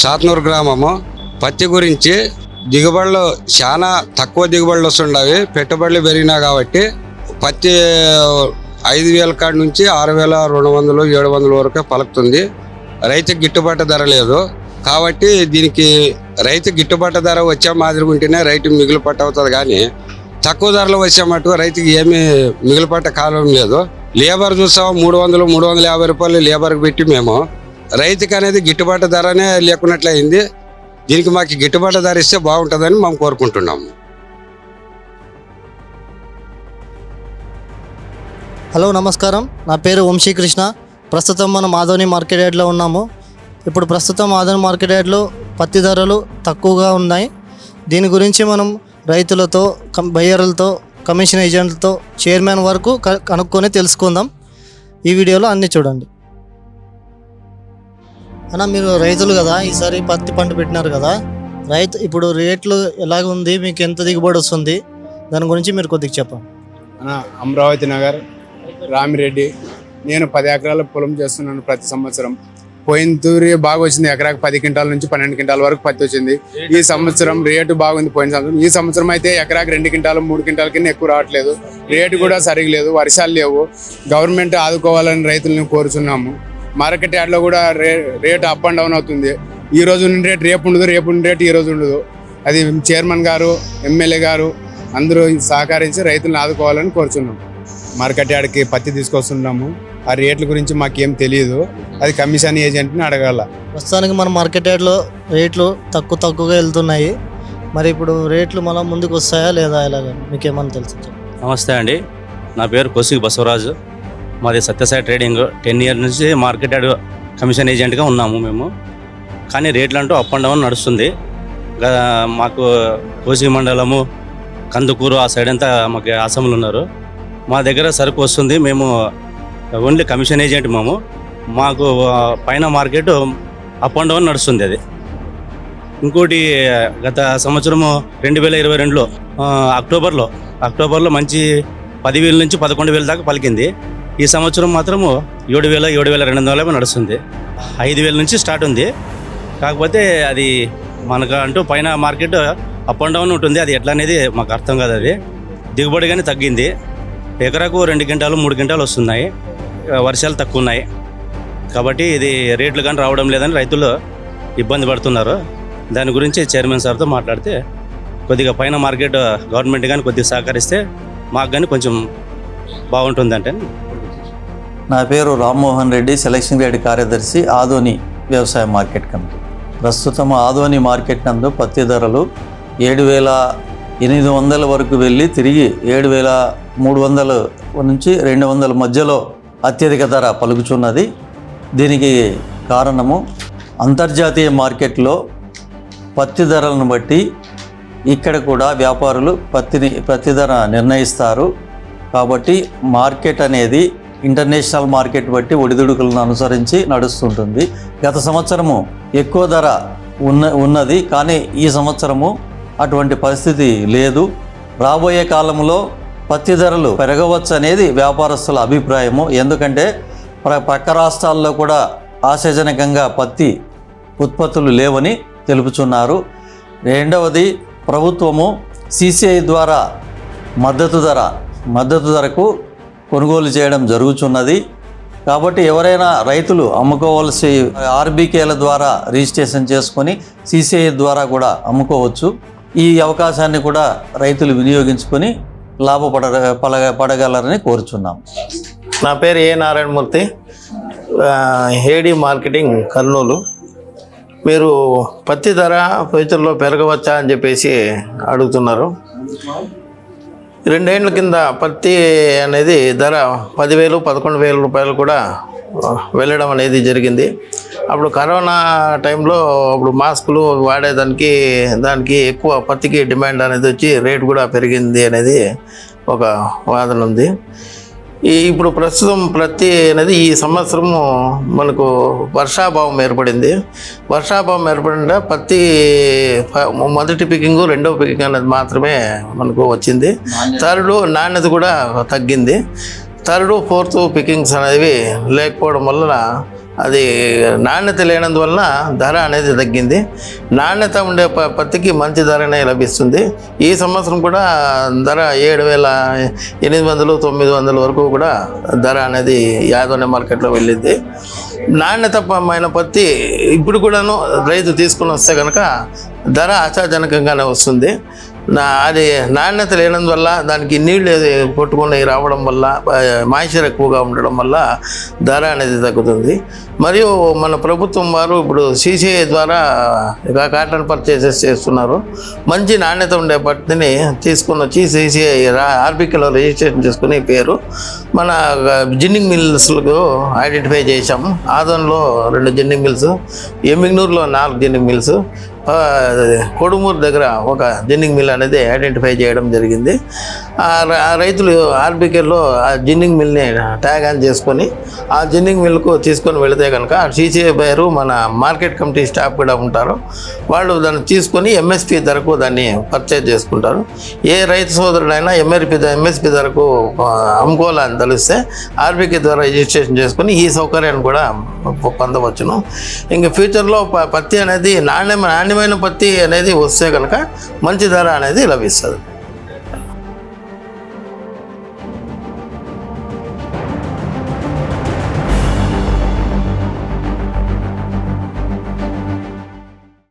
సాత్నూరు గ్రామము. పత్తి గురించి దిగుబడులు చాలా తక్కువ దిగుబడులు వస్తుండవి. పెట్టుబడులు పెరిగినా కాబట్టి పత్తి ఐదు వేల కాడ నుంచి ఆరు వేల రెండు వందలు ఏడు వందల వరకు పలుకుతుంది. రైతు గిట్టుబాటు ధర లేదు. కాబట్టి దీనికి రైతు గిట్టుబాటు ధర వచ్చే మాదిరిగా ఉంటేనే రైతు మిగులుపట్టు అవుతుంది. కానీ తక్కువ ధరలు వచ్చే మటుకు రైతుకి ఏమీ మిగులుపట్ట కాలం లేదు. లేబర్ చూసాం మూడు వందలు మూడు వందల యాభై రూపాయలు లేబర్కి పెట్టి మేము రైతుకి అనేది గిట్టుబాటు ధరనే లేకున్నట్లయింది దీనికి మాకు గిట్టుబాటు ధర ఇస్తే బాగుంటుందని మేము కోరుకుంటున్నాము హలో నమస్కారం. నా పేరు వంశీకృష్ణ. ప్రస్తుతం మనం ఆధోని మార్కెట్ యార్డ్లో ఉన్నాము. ఇప్పుడు ప్రస్తుతం ఆధోని మార్కెట్ యార్డ్లో పత్తి ధరలు తక్కువగా ఉన్నాయి. దీని గురించి మనం రైతులతో కం బయ్యర్లతో కమిషన్ ఏజెంట్లతో చైర్మన్ వరకు క- కనుక్కొని తెలుసుకుందాం. ఈ వీడియోలో అన్నీ చూడండి. అన్న మీరు రైతులు కదా ఈసారి పత్తి పంట పెట్టినారు కదా రైతు ఇప్పుడు రేట్లు ఎలాగ ఉంది మీకు ఎంత దిగుబడి వస్తుంది దాని గురించి మీరు కొద్దిగా చెప్పండి. అమరావతి నగర్ రామిరెడ్డి నేను పది ఎకరాల పొలం చేస్తున్నాను ప్రతి సంవత్సరం. పోయిన తూరి బాగా వచ్చింది ఎకరాకి పది క్వింటాల నుంచి పన్నెండు క్వింటాల వరకు పత్తి వచ్చింది. ఈ సంవత్సరం రేటు బాగుంది పోయిన సంవత్సరం. ఈ సంవత్సరం అయితే ఎకరాకి రెండు క్వింటాలు మూడు క్వింటాల కింద ఎక్కువ రావట్లేదు. రేటు కూడా సరిగ్లేదు వర్షాలు లేవు. గవర్నమెంట్ ఆదుకోవాలని రైతులను కోరుచున్నాము. మార్కెట్ యార్డ్లో కూడా రే రేటు అప్ అండ్ డౌన్ అవుతుంది. ఈ రోజు ఉన్న రేటు రేపు ఉండదు రేపు ఉన్న రేటు ఈ రోజు ఉండదు. అది చైర్మన్ గారు ఎమ్మెల్యే గారు అందరూ సహకరించి రైతులను ఆదుకోవాలని కోరుచున్నాం. మార్కెట్ యార్డ్కి పత్తి తీసుకొస్తున్నాము. ఆ రేట్ల గురించి మాకేం తెలియదు అది కమిషన్ ఏజెంట్ని అడగాల. ప్రస్తుతానికి మన మార్కెట్ యార్డ్లో రేట్లు తక్కువ తక్కువగా వెళ్తున్నాయి. మరి ఇప్పుడు రేట్లు మళ్ళీ ముందుకు వస్తాయా లేదా ఇలాగ మీకు ఏమన్నా తెలుసు? నమస్తే అండి. నా పేరు కోసికి బసవరాజు. మాది సత్యసాయి ట్రేడింగ్. టెన్ ఇయర్ నుంచి మార్కెట్ యార్డ్ కమిషన్ ఏజెంట్గా ఉన్నాము మేము. కానీ రేట్లు అంటూ అప్ అండ్ డౌన్ నడుస్తుంది. మాకు కోసి మండలము కందుకూరు ఆ సైడ్ అంతా మాకు ఆసాములు ఉన్నారు. మా దగ్గర సరుకు వస్తుంది. మేము ఓన్లీ కమిషన్ ఏజెంట్ మేము. మాకు పైన మార్కెట్ అప్ అండ్ డౌన్ నడుస్తుంది అది. ఇంకోటి గత సంవత్సరము రెండు వేల ఇరవై రెండులో అక్టోబర్లో అక్టోబర్లో మంచి పదివేల నుంచి పదకొండు వేల దాకా పలికింది. ఈ సంవత్సరం మాత్రము ఏడు వేల ఏడు వేల రెండు వందల నడుస్తుంది. ఐదు వేల నుంచి స్టార్ట్ ఉంది. కాకపోతే అది మనకు అంటూ పైన మార్కెట్ అప్ అండ్ డౌన్ ఉంటుంది. అది ఎట్లా అనేది మాకు అర్థం కాదు అది. దిగుబడి కానీ తగ్గింది. ఎకరాకు రెండు గంటలు మూడు గంటలు వస్తున్నాయి. వర్షాలు తక్కువ ఉన్నాయి కాబట్టి ఇది రేట్లు కానీ రావడం లేదని రైతులు ఇబ్బంది పడుతున్నారు. దాని గురించి చైర్మన్ సార్తో మాట్లాడితే కొద్దిగా పైన మార్కెట్ గవర్నమెంట్ కానీ కొద్దిగా సహకరిస్తే మాకు కానీ కొంచెం బాగుంటుందంటే నా పేరు రామ్మోహన్ రెడ్డి సెలక్షన్ గ్రేడ్ కార్యదర్శి ఆదోని వ్యవసాయ మార్కెట్ కమిటీ. ప్రస్తుతం ఆదోని మార్కెట్ నందు పత్తి ధరలు ఏడు వేల ఎనిమిది వందల వరకు వెళ్ళి తిరిగి ఏడు వేల మూడు వందల నుంచి రెండు వందల మధ్యలో అత్యధిక ధర పలుకుచున్నది. దీనికి కారణము అంతర్జాతీయ మార్కెట్లో పత్తి ధరలను బట్టి ఇక్కడ కూడా వ్యాపారులు పత్తిని పత్తి ధర నిర్ణయిస్తారు. కాబట్టి మార్కెట్ అనేది ఇంటర్నేషనల్ మార్కెట్ బట్టి ఒడిదుడుకులను అనుసరించి నడుస్తుంటుంది. గత సంవత్సరము ఎక్కువ ధర ఉన్న ఉన్నది కానీ ఈ సంవత్సరము అటువంటి పరిస్థితి లేదు. రాబోయే కాలంలో పత్తి ధరలు పెరగవచ్చు అనేది వ్యాపారస్తుల అభిప్రాయము. ఎందుకంటే పక్క రాష్ట్రాల్లో కూడా ఆశాజనకంగా పత్తి ఉత్పత్తులు లేవని తెలుపుచున్నారు. రెండవది ప్రభుత్వము సిసిఐ ద్వారా మద్దతు ధర మద్దతు ధరకు కొనుగోలు చేయడం జరుగుతున్నది కాబట్టి ఎవరైనా రైతులు అమ్ముకోవాల్సి ఆర్బీకేల ద్వారా రిజిస్ట్రేషన్ చేసుకొని సిసిఐ ద్వారా కూడా అమ్ముకోవచ్చు. ఈ అవకాశాన్ని కూడా రైతులు వినియోగించుకొని లాభపడ పడగ పడగలరని కోరుచున్నాం. నా పేరు ఏ నారాయణమూర్తి. హేడి మార్కెటింగ్ కర్నూలు. మీరు పత్తి ధర ఫ్యూచర్లో పెరగవచ్చా అని చెప్పేసి అడుగుతున్నారు. రెండేళ్ళ కింద పత్తి అనేది ధర పదివేలు పదకొండు వేల రూపాయలు కూడా వెళ్ళడం అనేది జరిగింది. అప్పుడు కరోనా టైంలో అప్పుడు మాస్కులు వాడేదానికి దానికి ఎక్కువ పత్తికి డిమాండ్ అనేది వచ్చి రేటు కూడా పెరిగింది అనేది ఒక వాదన ఉంది. ఇప్పుడు ప్రస్తుతం ప్రతి అనేది ఈ సంవత్సరము మనకు వర్షాభావం ఏర్పడింది. వర్షాభావం ఏర్పడిందా? పత్తి ఫ- మొదటి పికింగ్ రెండో పికింగ్ అనేది మాత్రమే మనకు వచ్చింది. థర్డ్ నాణ్యత కూడా తగ్గింది. థర్డ్ ఫోర్త్ పికింగ్స్ అనేవి లేకపోవడం వలన అది నాణ్యత లేనందువల్ల ధర అనేది తగ్గింది. నాణ్యత ఉండే ప పత్తికి మంచి ధరనే లభిస్తుంది. ఈ సంవత్సరం కూడా ధర ఏడు వేల ఎనిమిది వందలు తొమ్మిది వందల వరకు కూడా ధర అనేది యాదవని మార్కెట్లో వెళ్ళింది. నాణ్యతమైన పత్తి ఇప్పుడు కూడాను రైతు తీసుకుని వస్తే కనుక ధర ఆశాజనకంగానే వస్తుంది. నా అది నాణ్యత లేనందువల్ల దానికి నీళ్ళు కొట్టుకుని రావడం వల్ల మాయిశ్చర్ ఎక్కువగా ఉండడం వల్ల ధర అనేది తగ్గుతుంది. మరియు మన ప్రభుత్వం వారు ఇప్పుడు సీసీఐ ద్వారా ఇక కాటన్ పర్చేసెస్ చేస్తున్నారు. మంచి నాణ్యత ఉండే పత్తిని తీసుకుని వచ్చి సీసీఐ ఆర్బికేలో రిజిస్ట్రేషన్ చేసుకుని పేరు మన జిన్నింగ్ మిల్స్లకు ఐడెంటిఫై చేశాము. ఆదోన్లో రెండు జిన్నింగ్ మిల్స్ ఎమ్మిగ్నూరులో నాలుగు జిన్నింగ్ మిల్స్ కొడుమూరు దగ్గర ఒక జిన్నింగ్ మిల్ అనేది ఐడెంటిఫై చేయడం జరిగింది. ఆ రైతులు ఆర్బీకేలో ఆ జిన్నింగ్ మిల్ని ట్యాగ్ ఆన్ చేసుకొని ఆ జిన్నింగ్ మిల్కు తీసుకొని వెళితే కనుక సీసీఐ బయరు మన మార్కెట్ కమిటీ స్టాఫ్ కూడా ఉంటారు. వాళ్ళు దాన్ని తీసుకొని ఎంఎస్పి ధరకు దాన్ని పర్చేజ్ చేసుకుంటారు. ఏ రైతు సోదరుడైనా ఎంఆర్పి ఎంఎస్పి ధరకు అమ్ముకోవాలని తెలిస్తే ఆర్బీకే ద్వారా రిజిస్ట్రేషన్ చేసుకొని ఈ సౌకర్యాన్ని కూడా పొందవచ్చును. ఇంకా ఫ్యూచర్లో పత్తి అనేది నాణ్యమైన నాణ్యమైన పత్తి అనేది వస్తే కనుక మంచి ధర అనేది లభిస్తుంది.